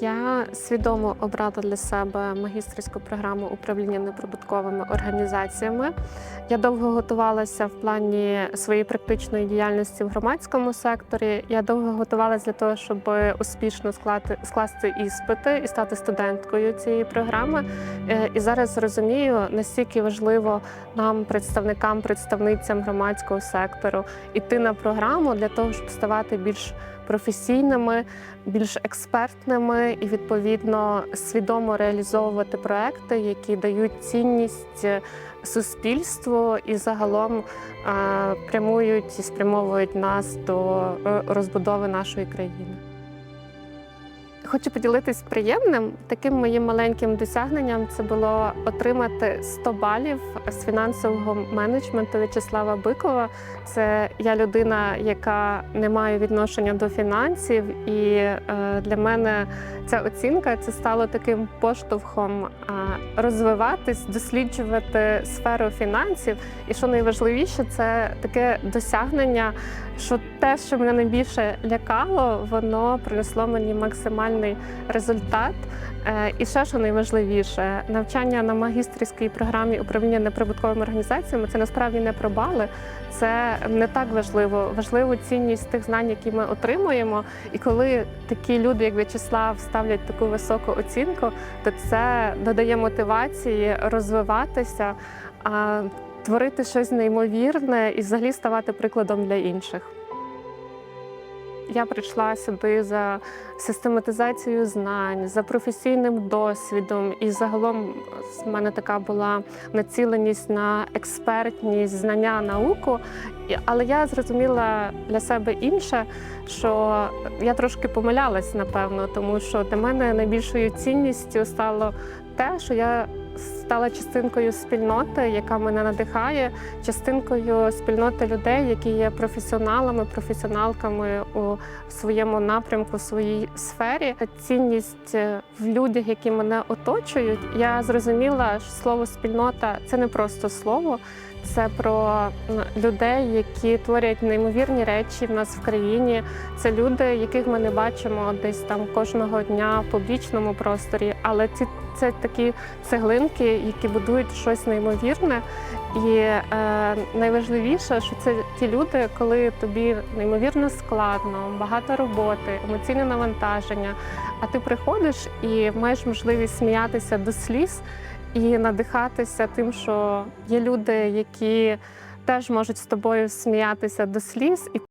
Я свідомо обрала для себе магістерську програму управління неприбутковими організаціями. Я довго готувалася в плані своєї практичної діяльності в громадському секторі. Я довго готувалася для того, щоб успішно склати, скласти іспити і стати студенткою цієї програми. Е, І зараз розумію, настільки важливо нам, представникам, представницям громадського сектору, іти на програму для того, щоб ставати більш професійними, більш експертними і відповідно свідомо реалізовувати проекти, які дають цінність суспільству і загалом е, прямують і спрямовують нас до е, розбудови нашої країни. Хочу поділитись приємним. Таким моїм маленьким досягненням це було отримати 100 балів з фінансового менеджменту В'ячеслава Бикова. Це я людина, яка не має відношення до фінансів, і е, для мене ця оцінка це стало таким поштовхом е, розвиватись, досліджувати сферу фінансів. І що найважливіше, це таке досягнення, що те, що мене найбільше лякало, воно принесло мені максимальний результат. Е, І ще що найважливіше, навчання на магістрській програмі управління неприбутковими організаціями це насправді не про бали. Це не так важливо. Важливо цінність тих знань, які ми отримуємо. І коли такі люди, як В'ячеслав, ставлять таку високу оцінку, то це додає мотивації розвиватися, творити щось неймовірне і взагалі ставати прикладом для інших. Я прийшла сюди за систематизацією знань, за професійним досвідом, і загалом в мене така була націленість на експертність, знання, науку. Але я зрозуміла для себе інше, що я трошки помилялась, напевно, тому що для мене найбільшою цінністю стало те, що я стала частинкою спільноти, яка мене надихає, частинкою спільноти людей, які є професіоналами, професіоналками у своєму напрямку, в своїй сфері. Цінність е, в людях, які мене оточують. Я зрозуміла, що слово спільнота це не просто слово. Це про людей, які творять неймовірні речі в нас в країні. Це люди, яких ми не бачимо десь там кожного дня в публічному просторі. Але ці це такі цеглинки, які будують щось неймовірне. І е, найважливіше, що це ті люди, коли тобі неймовірно складно, багато роботи, емоційне навантаження. А ти приходиш і маєш можливість сміятися до сліз і надихатися тим, що є люди, які теж можуть з тобою сміятися до сліз